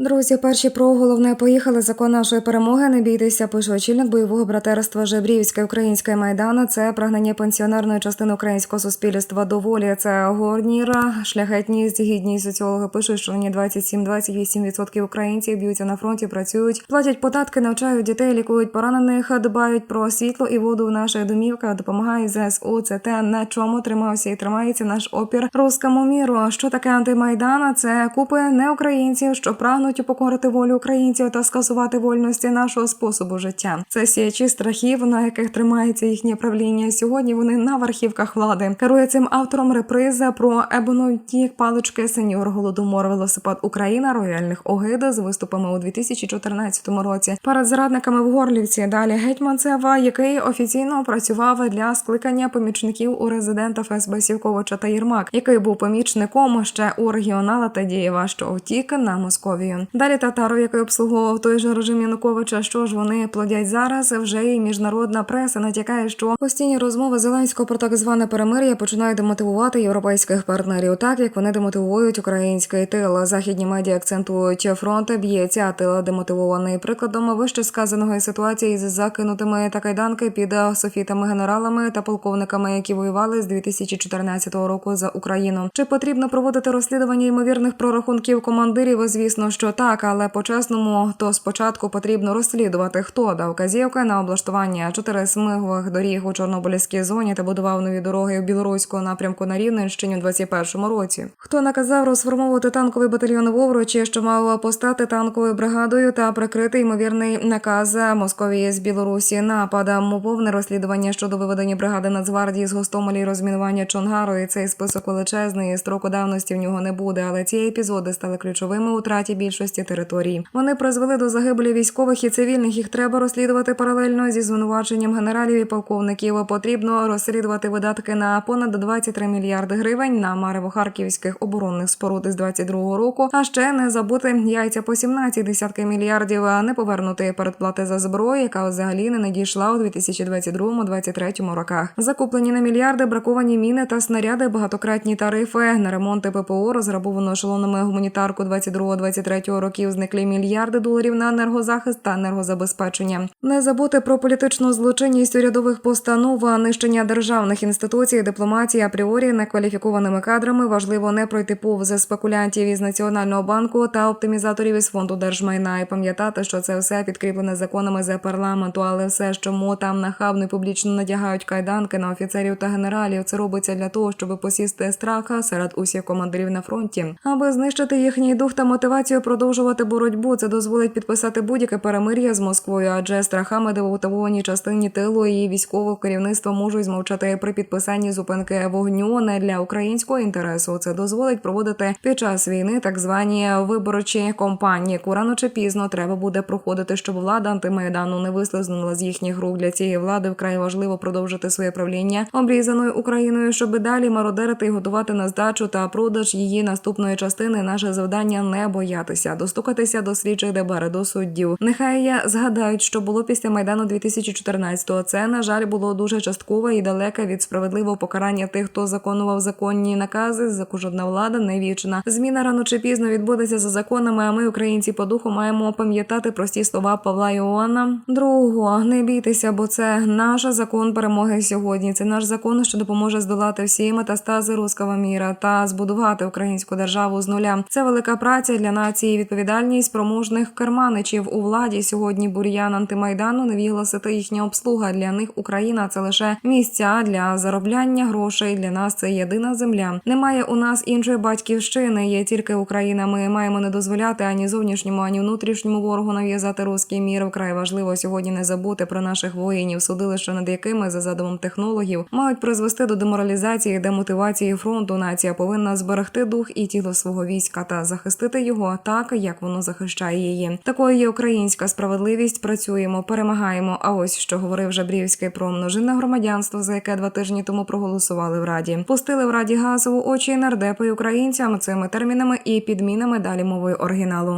Друзі, перші про головне поїхали. Закон нашої перемоги. Не бійтеся. Пише очільник бойового братерства Жебрівське українське майдана. Це прагнення пенсіонерної частини українського суспільства до волі. Це горніра, шляхетність, гідність. Соціологи пишуть, що нині 27-28% українців б'ються на фронті, працюють, платять податки, навчають дітей, лікують поранених, дбають про світло і воду в наших домівках. Допомагають ЗСУ. Це те, на чому тримався і тримається наш опір рускому міру. Що таке антимайдана? Це купи неукраїнців, що прагнуть упокорити волю українців та скасувати вольності нашого способу життя. Це сіячі страхів, на яких тримається їхнє правління. Сьогодні вони на верхівках влади. Керує цим автором реприза про ебонуті палички сеньор голодомор велосипед Україна рояльних огида з виступами у 2014 році. Перед зрадниками в Горлівці. Далі гетьманцева, який офіційно працював для скликання помічників у резидента ФСБ Сівковича та Єрмак, який був помічником ще у регіонала Тадієва, що втік на Московію. Далі Татаров, який обслуговував той же режим Януковича. Що ж вони плодять зараз? Вже і міжнародна преса натякає, що постійні розмови Зеленського про так зване перемир'я починають демотивувати європейських партнерів, так як вони демотивують український тил. Західні медіа акцентують фронт б'ється, а тил демотивований. Прикладом вище сказаного ситуації з закинутими та кайданки під софітами генералами та полковниками, які воювали з 2014 року за Україну. Чи потрібно проводити розслідування ймовірних прорахунків командирів? Звісно, що так, але по-чесному, то спочатку потрібно розслідувати, хто дав казівки на облаштування чотири смигових доріг у Чорнобильській зоні та будував нові дороги в білоруського напрямку на Рівненщині у 21-му році. Хто наказав розформовувати танковий батальйон в Овручі, що мав постати танковою бригадою та прикрити ймовірний наказ Московії з Білорусі нападам повне розслідування щодо виведення бригади Нацгвардії з Гостомелі розмінування Чонгару. І цей список величезний строку давності в нього не буде. Але ці епізоди стали ключовими у траті більшості територій. Вони призвели до загибелі військових і цивільних. Їх треба розслідувати паралельно зі звинуваченням генералів і полковників. Потрібно розслідувати видатки на понад 23 мільярди гривень на марево-харківських оборонних споруд із 22 року. А ще не забути яйця по 17 десятки мільярдів, а не повернути передплати за зброю, яка взагалі не надійшла у 2022-2023 роках. Закуплені на мільярди браковані міни та снаряди, багатократні тарифи на ремонти ППО, розграбовану ешелонами гуманітарку 22-23 років. Зникли мільярди доларів на енергозахист та енергозабезпечення. Не забути про політичну злочинність урядових постанов, нищення державних інституцій, дипломатії апріорі некваліфікованими кадрами. Важливо не пройти повз спекулянтів із національного банку та оптимізаторів із фонду держмайна і пам'ятати, що це все підкріплене законами за парламенту, але все, що мо там нахабно і публічно надягають кайданки на офіцерів та генералів, це робиться для того, щоб посісти страха серед усіх командирів на фронті, аби знищити їхній дух та мотивацію продовжувати боротьбу. Це дозволить підписати будь-яке перемир'я з Москвою, адже страхами демотивованій частині тилу і військового керівництва можуть змовчати при підписанні зупинки вогню не для українського інтересу. Це дозволить проводити під час війни так звані виборчі кампанії. яку рано чи пізно треба буде проходити, щоб влада антимайдану не вислизнула з їхніх рук. Для цієї влади вкрай важливо продовжити своє правління обрізаною Україною, щоб далі мародерити і готувати на здачу та продаж її наступної частини. Наше завдання не боятися, достукатися до слідчих ДБР, до суддів. Нехай я згадають, що було після майдану 2014-го. Це на жаль було дуже часткове і далеке від справедливого покарання тих, хто законував законні накази. Закужодна влада не вічна. Зміна рано чи пізно відбудеться за законами. А ми, українці, по духу маємо пам'ятати прості слова Павла Іоанна. Другого не бійтеся, бо це наш закон перемоги сьогодні. Це наш закон, що допоможе здолати всі метастази руского міра та збудувати українську державу з нуля. Це велика праця для нації. Відповідальність спроможних керманичів у владі сьогодні бур'ян антимайдану невігласити їхня обслуга. Для них Україна це лише місця для заробляння грошей. Для нас це єдина земля. Немає у нас іншої батьківщини. Є тільки Україна. Ми маємо не дозволяти ані зовнішньому, ані внутрішньому ворогу нав'язати руський мір. Вкрай важливо сьогодні не забути про наших воїнів, судилища над якими за задумом технологів мають призвести до деморалізації, демотивації фронту. Нація повинна зберегти дух і тіло свого війська та захистити його так, як воно захищає її. Такою є українська справедливість. Працюємо, перемагаємо. А ось що говорив Жабрівський про множинне громадянство, за яке два тижні тому проголосували в раді. Пустили в раді газову очі нардепи українцям цими термінами і підмінами далі мовою оригіналу.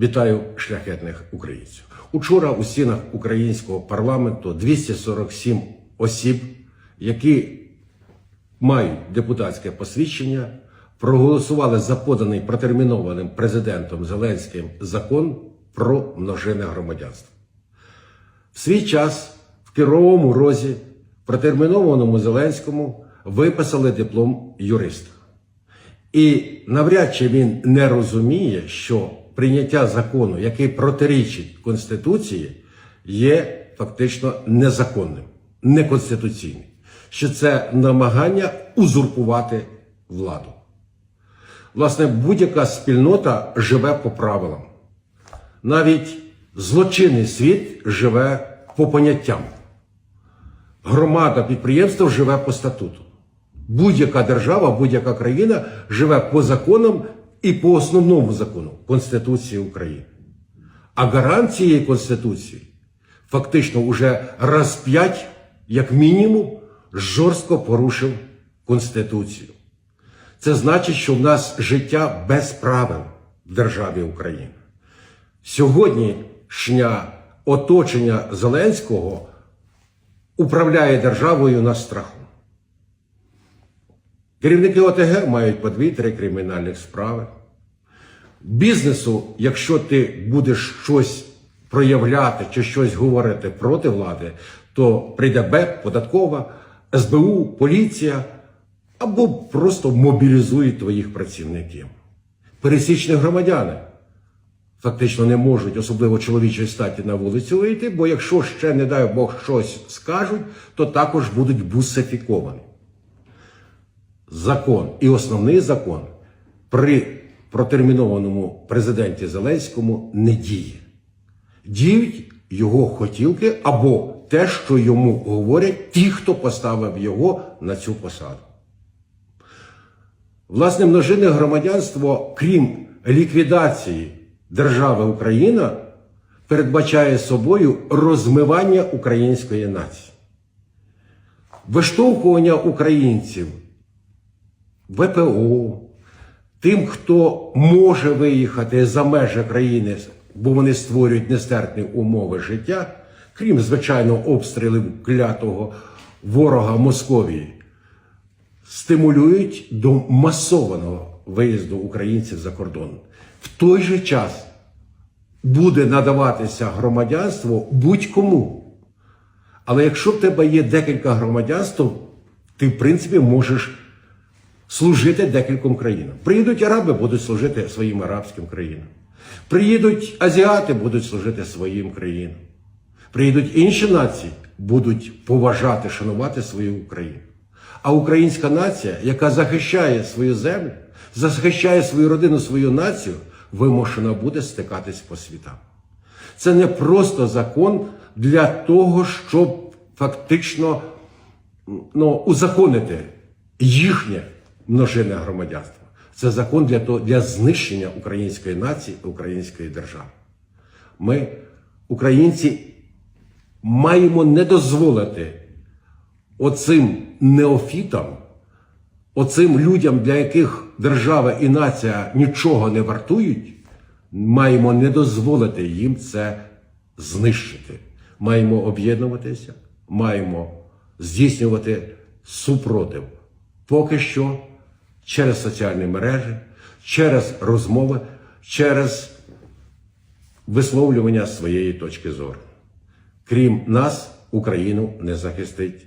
Вітаю шляхетних українців. Учора у стінах українського парламенту 247 осіб, які мають депутатське посвідчення, проголосували за поданий протермінованим президентом Зеленським закон про множинне громадянство. В свій час в Кировому розі протермінованому Зеленському виписали диплом юриста. І навряд чи він не розуміє, що прийняття закону, який протирічить Конституції, є фактично незаконним, неконституційним, що це намагання узурпувати владу. Власне, будь-яка спільнота живе по правилам. Навіть злочинний світ живе по поняттям. Громада підприємств живе по статуту. Будь-яка держава, будь-яка країна живе по законам і по основному закону Конституції України. А гарант цієї Конституції фактично уже раз п'ять, як мінімум, жорстко порушив Конституцію. Це значить, що в нас життя без правил в державі Україна. Сьогоднішнє оточення Зеленського управляє державою на страху. Керівники ОТГ мають по дві-три кримінальних справи. Бізнесу, якщо ти будеш щось проявляти чи щось говорити проти влади, то прийде БЕП, податкова, СБУ, поліція або просто мобілізують твоїх працівників. Пересічні громадяни фактично не можуть, особливо чоловічої статі, на вулицю вийти, бо якщо ще, не дай Бог, щось скажуть, то також будуть бусифіковані закон і основний закон при протермінованому президенті Зеленському не діє. Діють його хотілки або те, що йому говорять ті, хто поставив його на цю посаду. Власне, множинне громадянство, крім ліквідації держави Україна, передбачає собою розмивання української нації, виштовхування українців ВПО, тим, хто може виїхати за межі країни, бо вони створюють нестерпні умови життя, крім звичайно обстрілів клятого ворога Московії, стимулюють до масованого виїзду українців за кордон. В той же час буде надаватися громадянство будь-кому. Але якщо в тебе є декілька громадянств, ти, в принципі, можеш служити декільком країнам. Приїдуть араби, будуть служити своїм арабським країнам. Приїдуть азіати, будуть служити своїм країнам. Приїдуть інші нації, будуть поважати, шанувати свою Україну. А українська нація, яка захищає свою землю, захищає свою родину, свою націю, вимушена буде стикатись по світам. Це не просто закон для того, щоб фактично ну, узаконити їхнє множинне громадянство. Це закон для, того, для знищення української нації, української держави. Ми, українці, маємо не дозволити оцим неофітам, оцим людям, для яких держава і нація нічого не вартують, маємо не дозволити їм це знищити. Маємо об'єднуватися, маємо здійснювати супротив. Поки що через соціальні мережі, через розмови, через висловлювання своєї точки зору. Крім нас, Україну не захистить